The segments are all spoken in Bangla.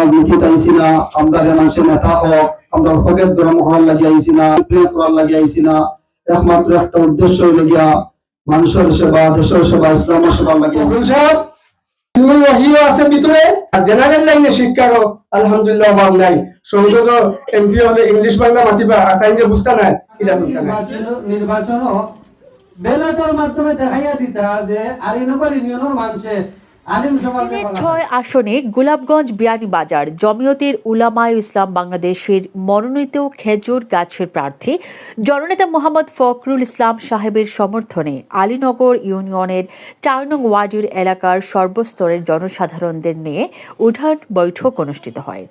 রাজনীতিতে আইছি না আমরা মানুষের নেতা হোক আমরা ফকেট গরম হওয়ার লাগি আইছি না প্রেস করার লাগি আইছি না একমাত্র একটা উদ্দেশ্য হইলে গিয়া মানুষের সেবা দেশের সেবা ইসলামের লাগি ওহিও আছে ভিতরে? আর জেনারেল লাইনে শিক্ষারও আলহামদুলিল্লাহ অভাব নাই। সংসদ এমপি হলে ইংলিশ বাংলা মাতিবা আর যে বুঝতা নাই এটা নির্বাচন ব্যালটের মাধ্যমে দেখাইয়া দিতা যে আলিনগর ইউনিয়নের মানুষে আলিম সমাজে সিলেট ছয় আসনে গোলাপগঞ্জ বিয়ানীবাজার জমিয়তের উলামায় ইসলাম বাংলাদেশের মনোনীত খেজুর গাছের প্রার্থী জননেতা মোহাম্মদ ফখরুল ইসলাম সাহেবের সমর্থনে আলীনগর ইউনিয়নের চার নং ওয়ার্ডের এলাকার সর্বস্তরের জনসাধারণদের নিয়ে উঠান বৈঠক অনুষ্ঠিত হয়।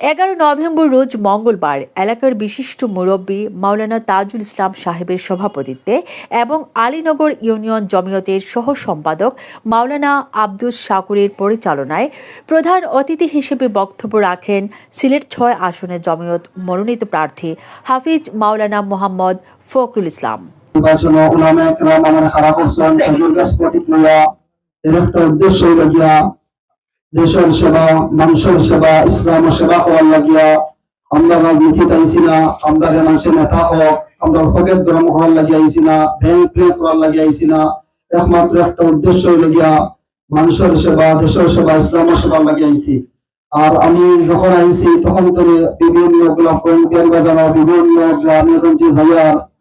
এগারো নভেম্বর রোজ মঙ্গলবার এলাকার বিশিষ্ট মুরব্বী মাওলানা তাজুল ইসলাম সাহেবের সভাপতিত্বে এবং আলীনগর ইউনিয়ন জমিয়তের সহ সম্পাদক মাওলানা আব্দুস শাকুরের পরিচালনায় প্রধান অতিথি হিসেবে বক্তব্য রাখেন সিলেট ছয় আসনে জমিয়ত মনোনীত প্রার্থী হাফিজ মাওলানা মোহাম্মদ ফখরুল ইসলাম। উদ্দেশ্য দেশের সেবা, মানুষের সেবা, ইসলাম সেবা হওয়ার লাগিয়া আমরা রাজনীতিতে আইছি না, আমরা মানুষের নেতা হোক আমরা ফকেট গরম হওয়ার লাগি আইছি না ব্যাংক প্রেস করার লাগি আইছি না। একমাত্র একটা উদ্দেশ্য হইল গিয়া মানুষের সেবা, দেশের সেবা ইসলামের সেবার লাগি আইছি। আর আমি যখন আইছি, তখন তো বিভিন্ন বিভিন্ন গ্রামে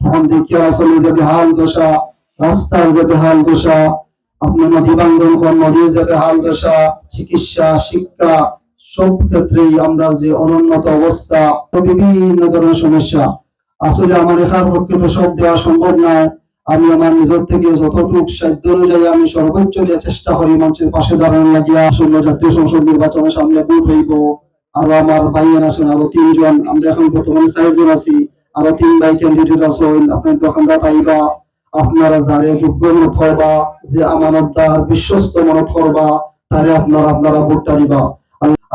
তখন দেখি আসলে যে বেহাল দশা, রাস্তার যে বেহাল দশা আপনার নদী বাঙ্গন কোন নদীর যে বেহাল দশা চিকিৎসা শিক্ষা সব ক্ষেত্রেই আমরা যে অনুন্নত অবস্থা বিভিন্ন ধরনের সমস্যা আসলে আমার এখার পক্ষে তো সব দেওয়া সম্ভব নয় আমি আমার নিজের থেকে যতটুকু সাধ্য অনুযায়ী আমি সর্বোচ্চ দিয়ে চেষ্টা করি মানুষের পাশে দাঁড়ানো লাগিয়া আসলে জাতীয় সংসদ নির্বাচনের সামনে ভোট হইব আরও আমার ভাইয়ের আছেন আরও তিনজন আমরা এখন বর্তমানে চারজন আছি। আরও তিন ভাই ক্যান্ডিডেট আছেন আপনার দোকানদার আইবা আপনারা যারে যোগ্য করবা, যে আমানতদার, বিশ্বস্ত মনত করবা, তারে আপনারা আপনারা ভোটটা দিবা।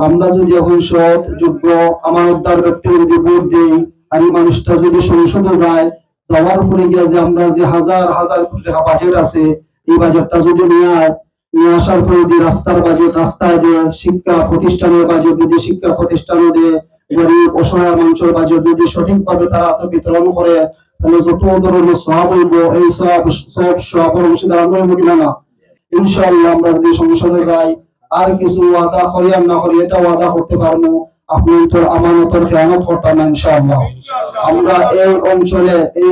আমরা যদি এখন সৎ যোগ্য আমানতদার ব্যক্তি যদি ভোট দিই, আর এই মানুষটা যদি সংসদে যায়, যাওয়ার পরে গিয়া যে আমরা যে হাজার হাজার কোটি টাকা বাজেট আছে, এই বাজেটটা যদি নিয়ে আয়, নিয়ে আসার পরে যদি রাস্তার বাজেট রাস্তায় দিয়ে শিক্ষা প্রতিষ্ঠানের বাজেট যদি, শিক্ষা প্রতিষ্ঠানে দিয়ে গরিব, অসহায় মানুষের বাজেট যদি সঠিকভাবে তারা তো বিতরণ করে আমরা এই অঞ্চলে, এই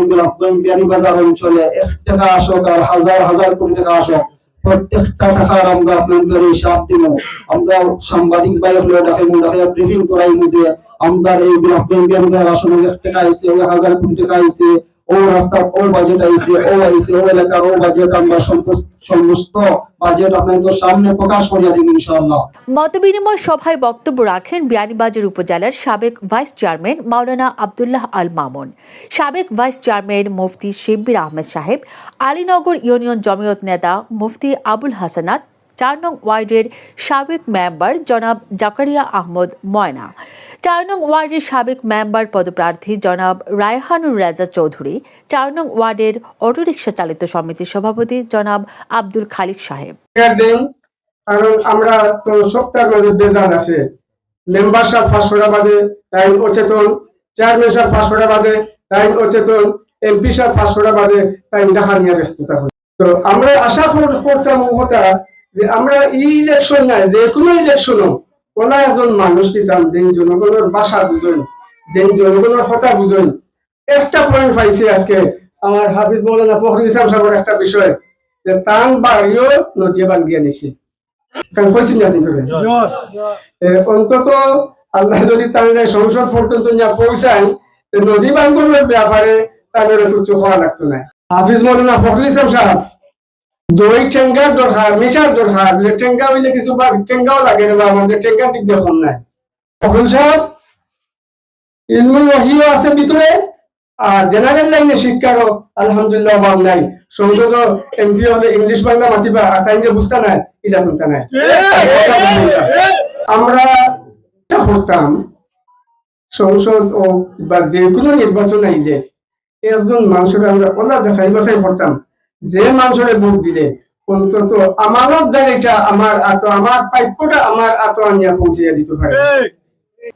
বিয়ানীবাজার অঞ্চলে এক টাকা আসক আর হাজার হাজার কোটি টাকা আসক প্রত্যেকটা টাকার আমরা আপনাদের হিসাব দিব। আমরা সাংবাদিক ডাকে ব্রিফিং আমরা এই গোলাপগঞ্জ বিয়ানীবাজার আসলে এক টাকা আইছে ওই হাজার কোটি টাকা আইছে ও রাস্তা, ও বাজেট আইছে ও আইছে ও এলাকার ও বাজেট আমরা ইনশাআল্লাহ। মতবিনিময় সভায় বক্তব্য রাখেন বিয়ানীবাজার উপজেলার সাবেক ভাইস চেয়ারম্যান মাওলানা আবদুল্লাহ আল মামুন। সাবেক ভাইস চেয়ারম্যান মুফতি শিব্বির আহমেদ সাহেব, আলীনগর ইউনিয়ন জমিয়ত নেতা মুফতি আবুল হাসানাত চার নং ওয়ার্ডের সাবেক মেম্বার জনাব জাকারিয়া আহমদ ময়না। চার নং ওয়ার্ডের সাবেক মেম্বার পদপ্রার্থী জনাব রায়হানুর রাজা চৌধুরী। চার নং ওয়ার্ডের অটোরিকশা চালিত সমিতির সভাপতি জনাব আব্দুল খালিক সাহেব। কারণ আমরা তো বেজার আছে। মেম্বার সাহেব তাই অচেতন, চেয়ারম্যান সাহেব তাই অচেতন, এমপি সাহেব তাই দেখা নিয়ে ব্যস্ততা তো আমরা আশা করতাম যে আমরা এই ইলেকশন নাই যে কোনো ইলেকশনও কোনা এজন মানুষ দিতাম যেন জনগণের ভাষা বুঝেন যেন জনগণের কথা বুঝেন। একটা পয়েন্ট পাইছে আজকে আমার হাফিজ মৌলানা ফখরুল ইসলাম সাহেবের একটা বিষয় যে তান বাড়িও নদী বান্ধিয়ে নিছে। কারণ না কিন্তু অন্তত আল্লাহ যদি তাহলে সংসদ পর্যন্ত যা পৌঁছায় নদী বাঙ্গনের ব্যাপারে তাদের কিছু হওয়া লাগতো না। হাফিজ মৌলানা ফখরুল ইসলাম সাহেব দই টেঙ্গার দরকার মিটার দরকার। টেঙ্গা হইলে কিছু বা টেঙ্গাও লাগে না আমাদের টেঙ্গা দিক দেখুন নাই ফখরুল সাহেব ইলমুল ওহিও আছে ভিতরে। আর জেনারেল লাইনে শিক্ষারও আলহামদুলিল্লাহ অভাব নাই। সংসদ এমপি হলে ইংলিশ বাংলা মাতিবা তাই যে বুঝতা নাই বুঝতা নাই। আমরা করতাম। সংসদ ও বা যে কোনো নির্বাচন আইলে একজন মানুষের আমরা ওলা যাচাই বাছাই করতাম। যে মানুষের ভোট দিলে অন্তত আমানত এটা আমার আত আমার প্রাপ্যটা আমার আত আনিয়া পৌঁছিয়ে দিতে পারে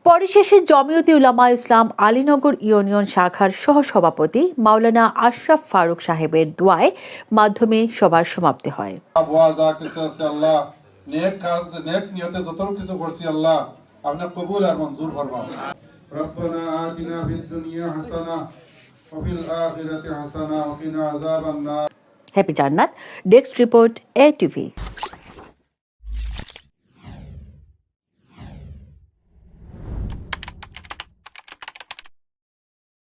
পরিশেষে জমিয়তে উলামা ইসলাম আলীনগর ইউনিয়ন শাখার সহসভাপতি মাওলানা আশরাফ ফারুক সাহেবের দোয়ায় মাধ্যমে সভার সমাপ্তি হয় আবওয়া যা কিছু আছে আল্লাহ নেক কাজ নেক নিয়তে যত কিছু করছি আল্লাহ আপনি কবুল আর মঞ্জুর ফরমাও ربنا آتنا في الدنيا حسنة وفي الآخرة حسنة وقنا عذاب النار হ্যাপি জান্নাত ডেস্ক রিপোর্ট এ টিভি